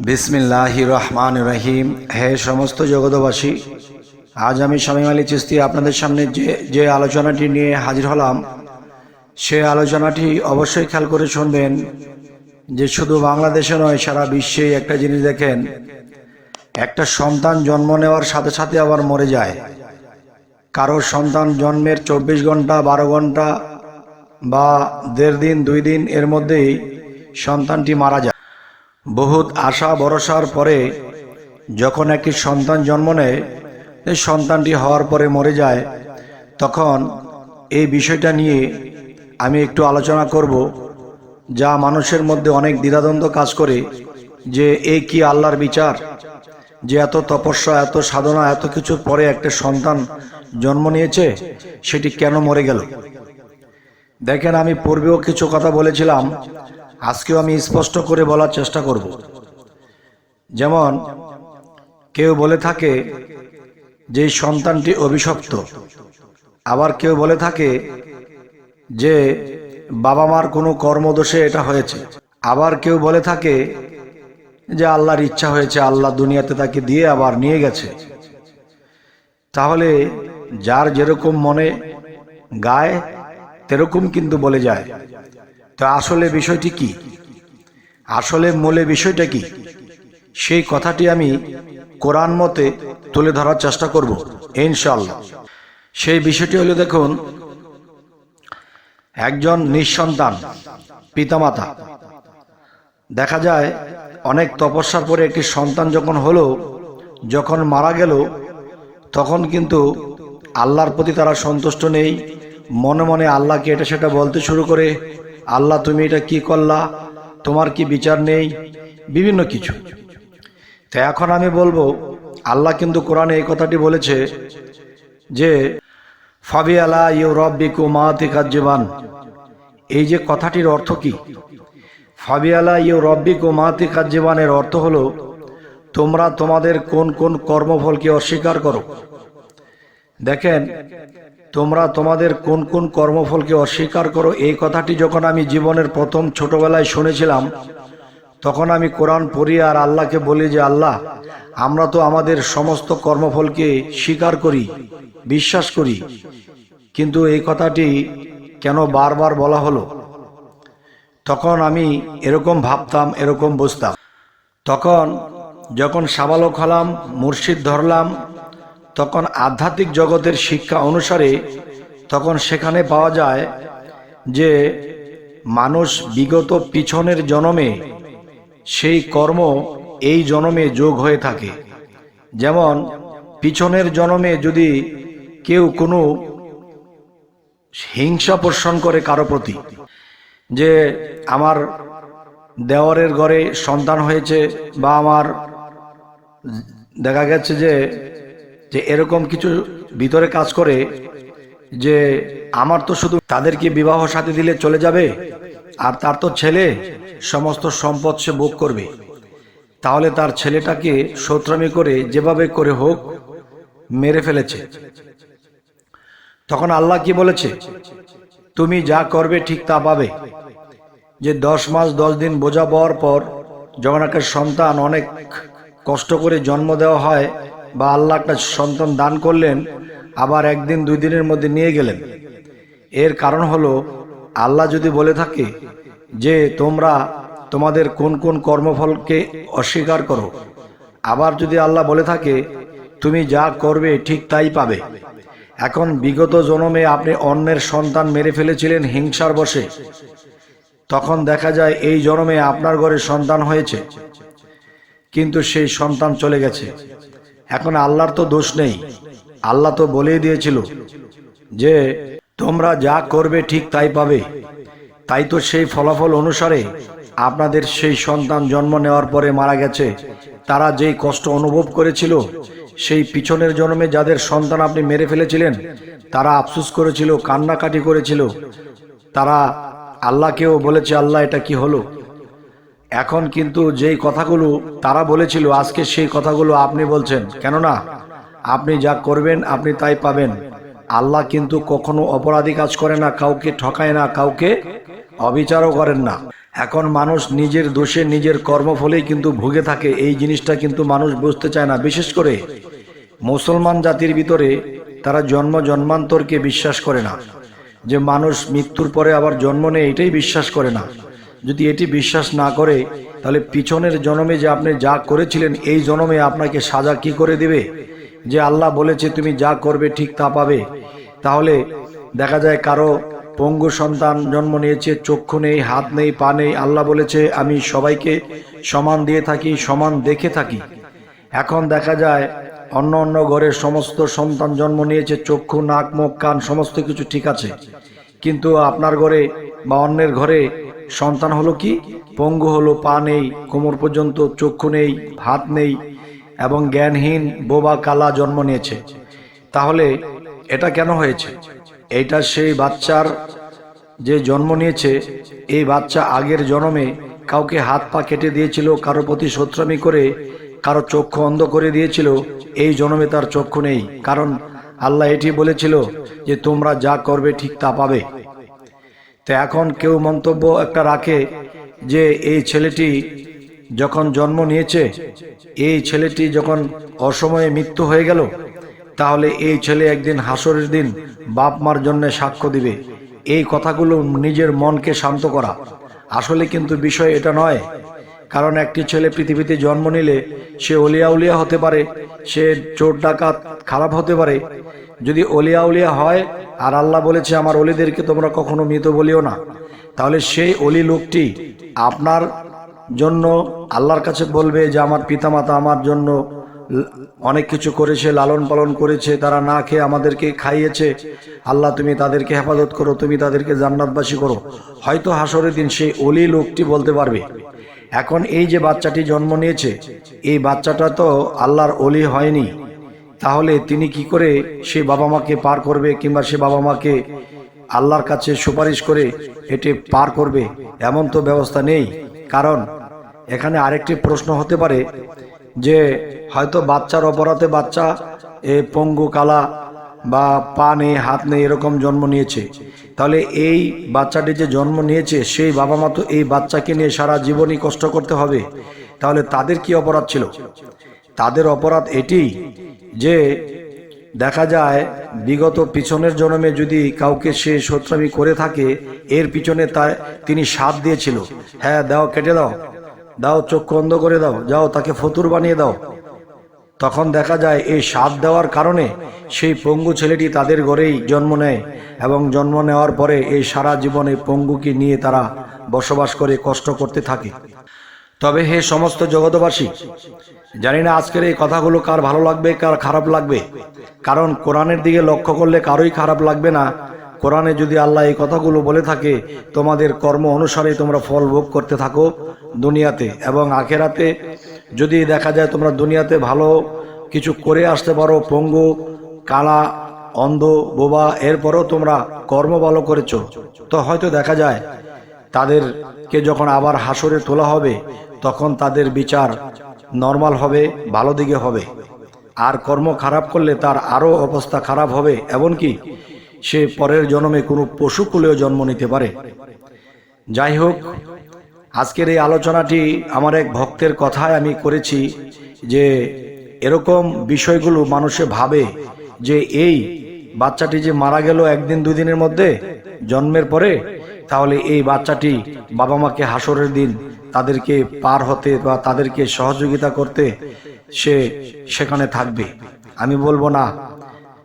বিসমিল্লাহ রহমান রহিম। হে সমস্ত জগতবাসী আজ আমি শামীম আলী চিস্তি আপনাদের সামনে যে যে আলোচনাটি নিয়ে হাজির হলাম, সে আলোচনাটি অবশ্যই খেয়াল করে শুনবেন যে শুধু বাংলাদেশে নয়, সারা বিশ্বেই একটা জিনিস দেখেন, একটা সন্তান জন্ম নেওয়ার সাথে সাথে আবার মরে যায়। কারোর সন্তান জন্মের চব্বিশ ঘণ্টা, বারো ঘণ্টা বা দেড় দিন, দুই দিন এর মধ্যেই সন্তানটি মারা যায়। বহুত আশা ভরসার পরে যখন একটি সন্তান জন্ম নেয় এই সন্তানটি হওয়ার পরে মরে যায়, তখন এই বিষয়টা নিয়ে আমি একটু আলোচনা করব, যা মানুষের মধ্যে অনেক দ্বিধাদ্বন্দ্ব কাজ করে, যে এই কি আল্লাহর বিচার? যে এত তপস্যা, এত সাধনা, এত কিছুর পরে একটা সন্তান জন্ম নিয়েছে, সেটি কেন মরে গেল? দেখেন, আমি পূর্বেও কিছু কথা বলেছিলাম আজকেও আমি স্পষ্ট করে বলার চেষ্টা করব। যেমন, কেউ বলে থাকে যে সন্তানটি অভিশপ্ত। আবার কেউ বলে থাকে যে বাবা মার কোনো কর্মদোষে এটা হয়েছে। আবার কেউ বলে থাকে যে আল্লাহর ইচ্ছা হয়েছে, আল্লাহ দুনিয়াতে তাকে দিয়ে আবার নিয়ে গেছে। তাহলে যার যেরকম মনে গায়, তেরকম কিন্তু বলে যায়। তো আসলে বিষয়টি কি? আসলে মূলে বিষয়টা কি? সেই কথাটি আমি কোরআন মতে তুলে ধরার চেষ্টা করব ইনশাল্লাহ সেই বিষয়টি হলো দেখুন, একজন নিঃসন্তান, পিতামাতা। দেখা যায়, অনেক তপস্যার পরে একটি সন্তান যখন হলো, যখন মারা গেল, তখন কিন্তু আল্লাহর প্রতি তারা সন্তুষ্ট নেই। মনে মনে আল্লাহকে এটা সেটা বলতে শুরু করে আল্লাহ, তুমি এটা কি করলা? তোমার কি বিচার নেই? বিভিন্ন কিছু। তো এখন আমি বলব, আল্লাহ কিন্তু কোরআনে এই কথাটি বলেছে যে ফাবি আলা ইউ রব্বিকু মাতিকাজ্জীবান এই যে কথাটির অর্থ কি? ফাবি আলা ইউ রব্বিকু মাতিকাজ্জীবানের অর্থ হলো, তোমরা তোমাদের কোন কোন কর্মফলকে অস্বীকার করো? দেখেন তোমরা তোমাদের কোন কোন কর্মফলকে অস্বীকার করো? এই কথাটি যখন আমি জীবনের প্রথম ছোটবেলায় শুনেছিলাম, তখন আমি কোরআন পড়ি আর আল্লাহকে বলি যে, আল্লাহ, আমরা তো আমাদের সমস্ত কর্মফলকে স্বীকার করি, বিশ্বাস করি। কিন্তু এই কথাটি কেন বারবার বলা হলো? তখন আমি এরকম ভাবতাম, এরকম বুঝতাম। তখন যখন সাবালক হলাম, মুর্শিদ ধরলাম তখন আধ্যাত্মিক জগতের শিক্ষা অনুসারে তখন সেখানে পাওয়া যায় যে মানুষ বিগত পিছনের জনমে সেই কর্ম এই জনমে যোগ হয়ে থাকে। যেমন পিছনের জনমে যদি কেউ কোনো হিংসা পোষণ করে কারও প্রতি, যে আমার দেওয়ারের ঘরে সন্তান হয়েছে বা আমার দেখা গেছে যে যে এরকম কিছু ভিতরে কাজ করে যে আমার তো শুধু তাদেরকে বিবাহ সাথে দিলে চলে যাবে, আর তার তো ছেলে, সমস্ত সম্পদ সে ভোগ করবে। তাহলে তার ছেলেটাকে সৌত্রামি করে যেভাবে করে হোক মেরে ফেলেছে। তখন আল্লাহ কি বলেছে? তুমি যা করবে ঠিক তা পাবে। যে দশ মাস দশ দিন বোঝা পাওয়ার পর যখন একটা সন্তান অনেক কষ্ট করে জন্ম দেওয়া হয় বা আল্লাহ একটা সন্তান দান করলেন, আবার একদিন, দুই দিনের মধ্যে নিয়ে গেলেন। এর কারণ হলো, আল্লাহ যদি বলে থাকে যে, তোমরা তোমাদের কোন কোন কর্মফলকে অস্বীকার করো? আবার যদি আল্লাহ বলে থাকে, তুমি যা করবে ঠিক তাই পাবে। এখন বিগত জনমে আপনি অন্যের সন্তান মেরে ফেলেছিলেন হিংসার বসে তখন দেখা যায় এই জনমে আপনার ঘরে সন্তান হয়েছে, কিন্তু সেই সন্তান চলে গেছে। এখন আল্লাহর তো দোষ নেই। আল্লাহ তো বলেই দিয়েছিল যে, তোমরা যা করবে ঠিক তাই পাবে। তাই তো সেই ফলাফল অনুসারে আপনাদের সেই সন্তান জন্ম নেওয়ার পরে মারা গেছে। তারা যেই কষ্ট অনুভব করেছিল, সেই পিছনের জন্মে যাদের সন্তান আপনি মেরে ফেলেছিলেন, তারা আফসুস করেছিল, কান্নাকাটি করেছিল। তারা আল্লাহকেও বলেছে, আল্লাহ, এটা কি হলো? এখন কিন্তু যেই কথাগুলো তারা বলেছিল, আজকে সেই কথাগুলো আপনি বলছেন। কেননা, আপনি যা করবেন, আপনি তাই পাবেন। আল্লাহ কিন্তু কখনো অপরাধী কাজ করে না, কাউকে ঠকায় না, কাউকে অবিচারও করেন না। এখন মানুষ নিজের দোষে নিজের কর্মফলেই কিন্তু ভুগে থাকে, এই জিনিসটা কিন্তু মানুষ বুঝতে চায় না। বিশেষ করে মুসলমান জাতির ভিতরে তারা জন্ম জন্মান্তরকে বিশ্বাস করে না। যে মানুষ মৃত্যুর পরে আবার জন্ম নেয়, এটাই বিশ্বাস করে না। যদি এটি বিশ্বাস না করে, তাহলে পিছনের জন্মে যে আপনি যা করেছিলেন, এই জন্মে আপনাকে সাজা কি করে দিবে? যে আল্লাহ বলেছে, তুমি যা করবে ঠিক তা পাবে। তাহলে দেখা যায় কারও পঙ্গু সন্তান জন্ম নিয়েছে, চক্ষু নেই, হাত নেই, পা নেই, আল্লাহ বলেছে, আমি সবাইকে সমান দিয়ে থাকি, সমান দেখে থাকি। এখন দেখা যায় অন্য অন্য ঘরের সমস্ত সন্তান জন্ম নিয়েছে, চক্ষু, নাক, মুখ, কান, সমস্ত কিছু ঠিক আছে। কিন্তু আপনার ঘরে বা অন্যের ঘরে সন্তান হলো কি? পঙ্গু হলো পা নেই, কোমর পর্যন্ত চক্ষু নেই, হাত নেই এবং জ্ঞানহীন বোবা কালা জন্ম নিয়েছে। তাহলে এটা কেন হয়েছে? এইটা সেই বাচ্চার যে জন্ম নিয়েছে, এই বাচ্চা আগের জন্মে কাউকে হাত পা কেটে দিয়েছিল, কারও প্রতি শত্রামি করে, কারও চক্ষু অন্ধ করে দিয়েছিল, এই জন্মে তার চক্ষু নেই। কারণ আল্লাহ এটি বলেছিল যে, তোমরা যা করবে ঠিক তা পাবে। তো এখন কেউ মন্তব্য একটা রাখে যে এই ছেলেটি যখন জন্ম নিয়েছে, এই ছেলেটি যখন অসময়ে মৃত্যু হয়ে গেল, তাহলে এই ছেলে একদিন হাসরের দিন বাপ মার জন্য সাক্ষ্য দিবে। এই কথাগুলো নিজের মনকে শান্ত করা। আসলে কিন্তু বিষয় এটা নয় কারণ একটি ছেলে পৃথিবীতে জন্ম নিলে সে অলিয়া উলিয়া হতে পারে, সে চোর ডাকাত খারাপ হতে পারে। যদি অলিয়া উলিয়া হয়, আর আল্লাহ বলেছে, আমার অলিদেরকে তোমরা কখনো মৃত বলিও না। তাহলে সেই অলি লোকটি আপনার জন্য আল্লাহর কাছে বলবে যে, আমার পিতামাতা আমার জন্য অনেক কিছু করেছে, লালন পালন করেছে, তারা না খেয়ে আমাদেরকে খাইয়েছে। আল্লাহ, তুমি তাদেরকে হেফাজত করো, তুমি তাদেরকে জান্নাতবাসী করো। হয়তো হাসরের দিন সেই অলি লোকটি বলতে পারবে। এখন এই যে বাচ্চাটি জন্ম নিয়েছে, এই বাচ্চাটা তো আল্লাহর অলি হয়নি। তাহলে তিনি কি করে সে বাবা মাকে পার করবে কিংবা সে বাবা মাকে আল্লাহর কাছে সুপারিশ করে এটি পার করবে? এমন তো ব্যবস্থা নেই। কারণ এখানে আরেকটি প্রশ্ন হতে পারে যে, হয়তো বাচ্চার অপরাধে বাচ্চা, এ পঙ্গু কালা বা পা নেই, হাত নেই, এরকম জন্ম নিয়েছে। তাহলে এই বাচ্চাটি যে জন্ম নিয়েছে, সেই বাবা মা তো এই বাচ্চাকে নিয়ে সারা জীবনই কষ্ট করতে হবে। তাহলে তাদের কি অপরাধ ছিল? তাদের অপরাধ এটি যে দেখা যায়, বিগত পিছনের জন্মে যদি কাউকে সে শত্রামি করে থাকে, এর পিছনে তা তিনি সাথ দিয়েছিল। হ্যাঁ দাও, কেটে দাও। দাও, চোখ অন্ধ করে দাও। যাও, তাকে ফতুর বানিয়ে দাও। তখন দেখা যায় এই সাথ দেওয়ার কারণে সেই পঙ্গু ছেলেটি তাদের ঘরেই জন্ম নেয় এবং জন্ম নেওয়ার পরে এই সারা জীবনে পঙ্গুকে নিয়ে তারা বসবাস করে, কষ্ট করতে থাকে। তবে হে সমস্ত জগতবাসী জানি না আজকের এই কথাগুলো কার ভালো লাগবে, কার খারাপ লাগবে। কারণ কোরআনের দিকে লক্ষ্য করলে কারোই খারাপ লাগবে না। কোরআনে যদি আল্লাহ এই কথাগুলো বলে থাকে, তোমাদের কর্ম অনুসারে তোমরা ফল ভোগ করতে থাকো দুনিয়াতে এবং আখেরাতে। যদি দেখা যায় তোমরা দুনিয়াতে ভালো কিছু করে আসতে পারো, পঙ্গু, কালা, অন্ধ, বোবা, এরপরেও তোমরা কর্ম ভালো করেছ, তো হয়তো দেখা যায় তাদেরকে যখন আবার হাসরে তোলা হবে, তখন তাদের বিচার নর্মাল হবে, ভালো দিকে হবে। আর কর্ম খারাপ করলে তার আরও অবস্থা খারাপ হবে, এমনকি সে পরের জন্মে কোনো পশুকুলেও জন্ম নিতে পারে। যাই হোক আজকের এই আলোচনাটি আমার এক ভক্তের কথায় আমি করেছি যে এরকম বিষয়গুলো মানুষে ভাবে যে এই বাচ্চাটি যে মারা গেল একদিন দুই দিনের মধ্যে জন্মের পরে, তাহলে এই বাচ্চাটি বাবা মাকে হাসরের দিন তাদেরকে পার হতে বা তাদেরকে সহযোগিতা করতে সে সেখানে থাকবে। আমি বলব না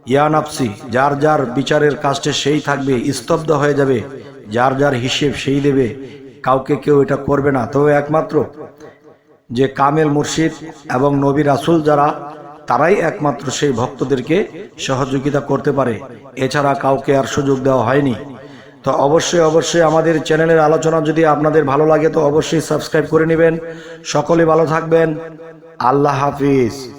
ইয়ানাপসি যার যার বিচারের কাজটা সেই থাকবে, স্তব্ধ হয়ে যাবে, যার যার হিসেব সেই দেবে কাউকে কেউ এটা করবে না। তবে একমাত্র যে কামেল মুর্শিদ এবং নবী রাসুল যারা, তারাই একমাত্র সেই ভক্তদেরকে সহযোগিতা করতে পারে। এছাড়া কাউকে আর সুযোগ দেওয়া হয়নি। তো অবশ্যই অবশ্যই আমাদের চ্যানেলের আলোচনা যদি আপনাদের ভালো লাগে, তো অবশ্যই সাবস্ক্রাইব করে নেবেন। সকলে ভালো থাকবেন। আল্লাহ হাফিজ।